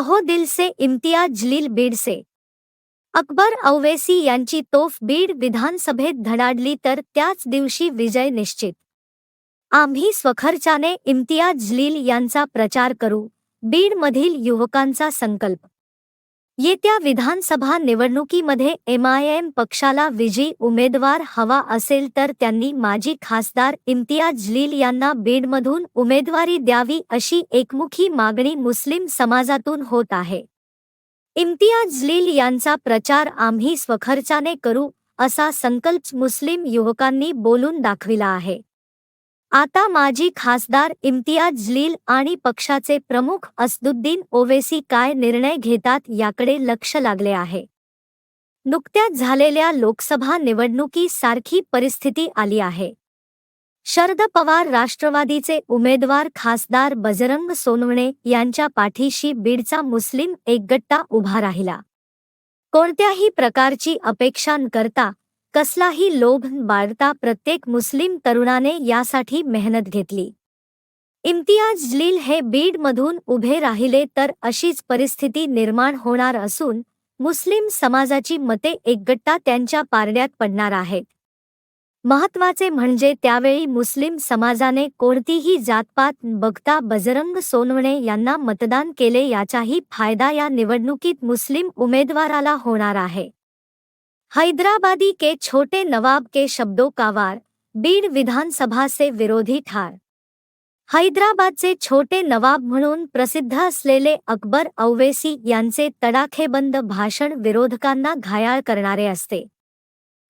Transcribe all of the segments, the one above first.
कहो दिल से इम्तियाज जलील बीड से। अकबर औवेसी यांची तोफ बीड विधानसभेत धडाडली तर त्याच दिवशी विजय निश्चित। आम्ही स्वखर्चाने इम्तियाज जलील यांचा प्रचार करू बीडमधील युवकांचा संकल्प। येत्या विधानसभा निवडणुकीमध्ये एमआयएम पक्षाला विजयी उमेदवार हवा असेल तर त्यांनी माजी खासदार इम्तियाज़ जलील यांना बीडमधून उमेदवारी द्यावी अशी एकमुखी मागणी मुस्लिम समाजातून होत आहे. इम्तियाज़ जलील यांचा प्रचार आम्ही स्वखर्चाने करू असा संकल्प मुस्लिम युवकांनी बोलून दाखविला आहे. आता माजी खासदार इम्तियाज जलील आणि पक्षाचे प्रमुख असदुद्दीन ओवेसी काय निर्णय घेतात याकडे लक्ष लागले आहे. नुकत्याच झालेल्या लोकसभा निवडणुकीसारखी परिस्थिती आली आहे. शरद पवार राष्ट्रवादीचे उमेदवार खासदार बजरंग सोनवणे यांच्या पाठीशी बीडचा मुस्लिम एकगट्टा उभा राहिला. कोणत्याही प्रकारची अपेक्षा न करता कसलाही लोभ बाळगता प्रत्येक मुस्लिम तरुणाने यासाठी मेहनत घेतली. इम्तियाज जलील हे बीडमधून उभे राहिले तर अशीच परिस्थिती निर्माण होणार असून मुस्लिम समाजाची मते एकगट्टा त्यांच्या पारड्यात पडणार आहेत. महत्त्वाचे म्हणजे त्यावेळी मुस्लिम समाजाने कोणतीही जातपात बघता बजरंग सोनवणे यांना मतदान केले याचाही फायदा या निवडणुकीत मुस्लिम उमेदवाराला होणार आहे. हैदराबादी के छोटे नवाब के शब्दों का वार बीड विधानसभा से विरोधी ठार। हैदराबादचे छोटे नवाब म्हणून प्रसिद्ध असलेले अकबर औवेसी यांचे तडाखेबंद भाषण विरोधकांना घायाळ करणारे असते.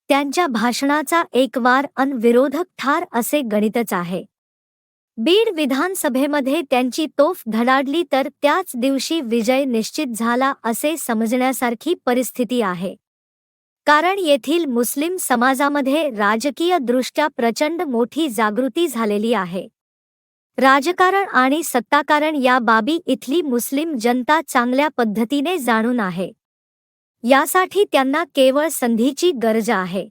त्यांच्या भाषणाचा एक वार अन विरोधक ठार असे गणितच आहे. बीड विधानसभेमध्ये त्यांची तोफ धडाडली तर त्याच दिवशी विजय निश्चित झाला असे समजण्यासारखी परिस्थिती आहे. कारण येथील मुस्लिम समाजामध्ये राजकीय दृष्ट्या प्रचंड मोठी जागृती झालेली आहे. राजकारण आणि सत्ताकारण या बाबी इथली मुस्लिम जनता चांगल्या पद्धतीने जाणून आहे. यासाठी त्यांना केवळ संधीची गरज आहे.